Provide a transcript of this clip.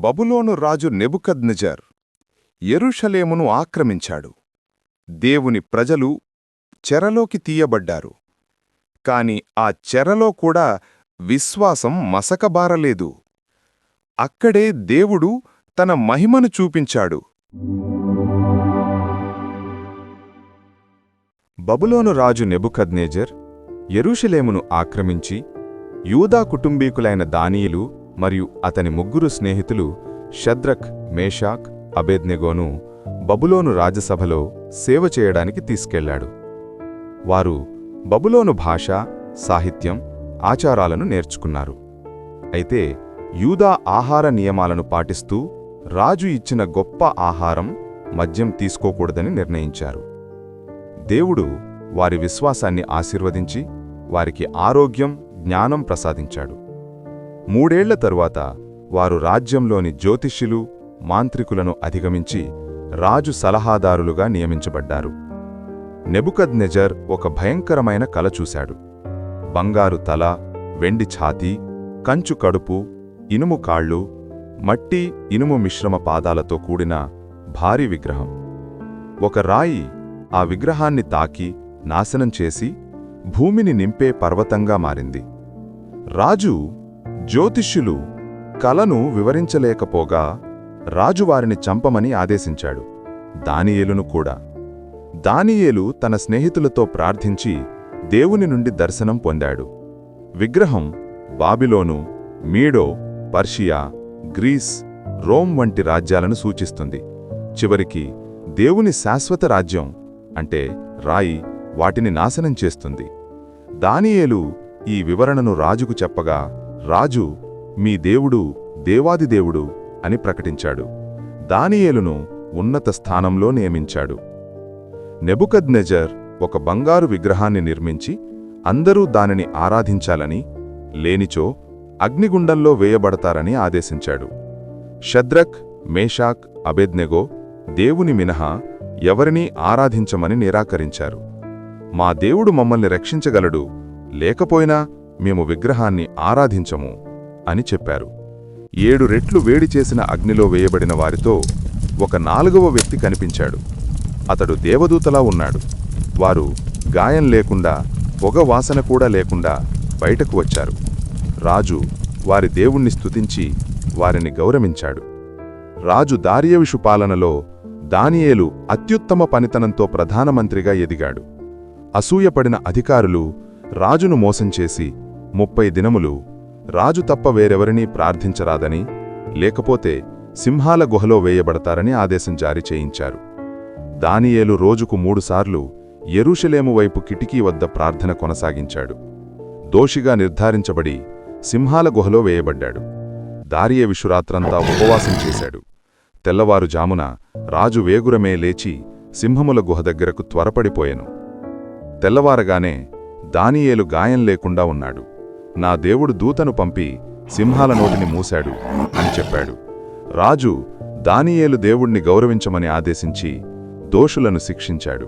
బబులోను రాజు Nebuchadnezzar ఎరుషలేమును ఆక్రమించాడు. దేవుని ప్రజలు చెరలోకి తీయబడ్డారు. కాని ఆ చెరలో కూడా విశ్వాసం మసకబారలేదు. అక్కడే దేవుడు తన మహిమను చూపించాడు. బబులోను రాజు నెబుకద్నేజర్ ఎరుషలేమును ఆక్రమించి యూదా కుటుంబీకులైన దానియులు మరియు అతని ముగ్గురు స్నేహితులు షద్రక్ మేషాక్ అబేద్నెగోను బబులోను రాజసభలో సేవ చేయడానికి తీసుకెళ్ళాడు. వారు బబులోను భాష సాహిత్యం ఆచారాలను నేర్చుకున్నారు. అయితే యూదా ఆహార నియమాలను పాటిస్తూ రాజు ఇచ్చిన గొప్ప ఆహారం మద్యం తీసుకోకూడదని నిర్ణయించారు. దేవుడు వారి విశ్వాసాన్ని ఆశీర్వదించి వారికి ఆరోగ్యం జ్ఞానం ప్రసాదించాడు. మూడేళ్ళ తరువాత వారు రాజ్యంలోని జ్యోతిష్యులు మాంత్రికులను అధిగమించి రాజు సలహాదారులుగా నియమించబడ్డారు. నెబుకద్నెజర్ ఒక భయంకరమైన కల చూశాడు. బంగారు తల వెండి ఛాతీ కంచు కడుపు ఇనుము కాళ్ళు మట్టి ఇనుము మిశ్రమ పాదాలతో కూడిన భారీ విగ్రహం. ఒక రాయి ఆ విగ్రహాన్ని తాకి నాశనం చేసి భూమిని నింపే పర్వతంగా మారింది. రాజు జ్యోతిష్యులు కలను వివరించలేకపోగా రాజు వారిని చంపమని ఆదేశించాడు. దానియేలును కూడా. దానియేలు తన స్నేహితులతో ప్రార్థించి దేవుని నుండి దర్శనం పొందాడు. విగ్రహం Babylon Medo Persia Greece Rome వంటి రాజ్యాలను సూచిస్తుంది. చివరికి దేవుని శాశ్వత రాజ్యం అంటే రాయి వాటిని నాశనం చేస్తుంది. దానియేలు ఈ వివరణను రాజుకు చెప్పగా రాజు మీ దేవుడు దేవాదిదేవుడు అని ప్రకటించాడు. దానియేలును ఉన్నత స్థానంలో నియమించాడు. నెబుకద్నెజర్ ఒక బంగారు విగ్రహాన్ని నిర్మించి అందరూ దానిని ఆరాధించాలని లేనిచో అగ్నిగుండంలో వేయబడతారని ఆదేశించాడు. షద్రక్ మేషాక్ అబెద్నెగో దేవుని మినహా ఎవరినీ ఆరాధించమని నిరాకరించారు. మా దేవుడు మమ్మల్ని రక్షించగలడు లేకపోయినా మేము విగ్రహాన్ని ఆరాధించము అని చెప్పారు. ఏడు రెట్లు వేడి చేసిన అగ్నిలో వేయబడిన వారితో ఒక నాలుగవ వ్యక్తి కనిపించాడు. అతడు దేవదూతలా ఉన్నాడు. వారు గాయం లేకుండా పొగ వాసన కూడా లేకుండా బయటకు వచ్చారు. రాజు వారి దేవుణ్ణి స్తుతించి వారిని గౌరవించాడు. రాజు దారియవిషు పాలనలో దానియేలు అత్యుత్తమ పనితనంతో ప్రధానమంత్రిగా ఎదిగాడు. అసూయపడిన అధికారులు రాజును మోసం చేసి ముప్పై దినములు రాజు తప్ప వేరెవరినీ ప్రార్థించరాదని లేకపోతే సింహాల గుహలో వేయబడతారని ఆదేశం జారీ చేయించారు. దానియేలు రోజుకు మూడుసార్లు ఎరుషలేము వైపు కిటికీ వద్ద ప్రార్థన కొనసాగించాడు. దోషిగా నిర్ధారించబడి సింహాల గుహలో వేయబడ్డాడు. దారియ విషురాత్రంతా ఉపవాసం చేశాడు. తెల్లవారుజామున రాజు వేగురమే లేచి సింహముల గుహ దగ్గరకు త్వరపడిపోయెను. తెల్లవారగానే దానియేలు గాయం లేకుండా ఉన్నాడు. నా దేవుడు దూతను పంపి సింహాల నోటిని మూశాడు అని చెప్పాడు. రాజు దానియేలు దేవుణ్ణి గౌరవించమని ఆదేశించి దోషులను శిక్షించాడు.